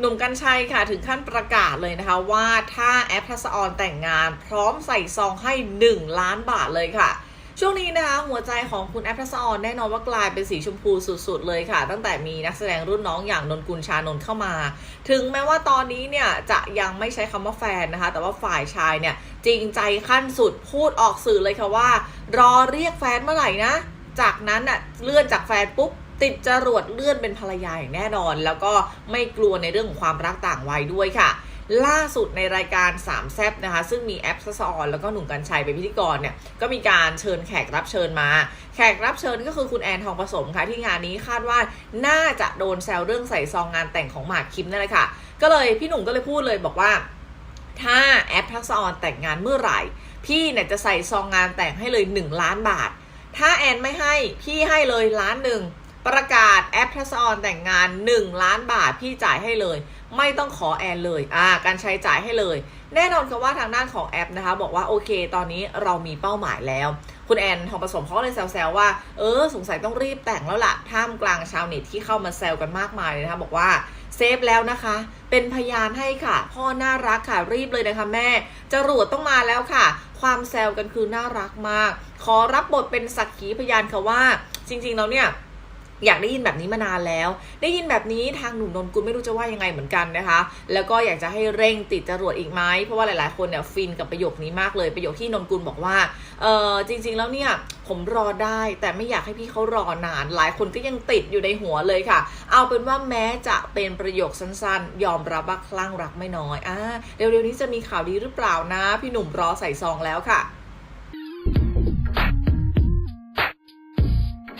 หนุ่มกัญชัยค่ะถึงขั้นประกาศเลยนะคะ ว่าถ้าแอปทัศออนแต่งงาน พร้อมใส่ซองให้ 1 ล้านบาทเลยค่ะ ช่วงนี้นะคะหัวใจของคุณแอปทัศออนแน่นอนว่ากลายเป็นสีชมพูสุดๆเลยค่ะ ตั้งแต่มีนักแสดงรุ่นน้องอย่างนนกุลชานนท์เข้ามา ถึงแม้ว่าตอนนี้เนี่ยจะยังไม่ใช้คำว่าแฟนนะคะ แต่ว่าฝ่ายชายเนี่ยจริงใจขั้นสุดพูดออกสื่อเลยค่ะว่า รอเรียกแฟนเมื่อไหร่นะ จากนั้นอะเลื่อนจากแฟนปุ๊บ ติดจรวดเลื่อนเป็นภรรยาอย่างแน่นอน แล้วก็ไม่กลัวในเรื่องของความรักต่างวัยด้วยค่ะ ล่าสุดในรายการสามแซบนะคะ ซึ่งมีแอปซัสออนแล้วก็หนุ่มกัญชัยเป็นพิธีกรเนี่ยก็มีการเชิญแขกรับเชิญมา แขกรับเชิญก็คือคุณแอนทองผสมค่ะ ที่งานนี้คาดว่าน่าจะโดนแซวเรื่องใส่ซองงานแต่งของหมากคิมนั่นแหละค่ะ ก็เลยพี่หนุ่มก็เลยพูดเลยบอกว่าถ้าแอปทักษออนแต่งงานเมื่อไหร่ พี่เนี่ยจะใส่ซองงานแต่งให้เลย 1 ล้านบาท ถ้าแอนไม่ให้ พี่ให้เลยล้านหนึ่ง ประกาศแอปทัศออนแต่งงาน 1 ล้านบาทพี่จ่ายให้เลย ไม่ต้องขอแอนเลยอ่าการใช้จ่ายให้เลย แน่นอนค่ะว่าทางด้านของแอปนะคะ บอกว่าโอเค ตอนนี้เรามีเป้าหมายแล้ว คุณแอนทองผสมเขาเลยแซวๆว่า เออ สงสัยต้องรีบแต่งแล้วล่ะท่ามกลางชาวเน็ตที่เข้ามาแซวกันมากมายเลยนะคะบอกว่าเซฟแล้วนะคะ เป็นพยานให้ค่ะ พ่อน่ารักค่ะรีบเลยนะคะแม่จรวดต้องมาแล้วค่ะ ความแซวกันคือน่ารักมาก ขอรับบทเป็นสักขีพยานค่ะว่า จริงๆแล้วเนี่ย อยากได้ยินแบบนี้มานานแล้ว ได้ยินแบบนี้ทางหนุ่มนนกุลไม่รู้จะว่ายังไงเหมือนกันนะคะ แล้วก็อยากจะให้เร่งติดจรวดอีกไหมเพราะว่าหลายๆ คนเนี่ยฟินกับประโยคนี้มากเลย ประโยคที่นนกุลบอกว่าเออจริง ๆ แล้วเนี่ยผมรอได้ แต่ไม่อยากให้พี่เขารอนาน หลายคนก็ยังติดอยู่ในหัวเลยค่ะ เอาเป็นว่าแม้จะเป็นประโยคสั้นๆ ยอมรับว่าคลั่งรักไม่น้อยอ่าเร็วๆนี้จะมีข่าวดีหรือเปล่านะ พี่หนุ่มรอใส่ซองแล้วค่ะ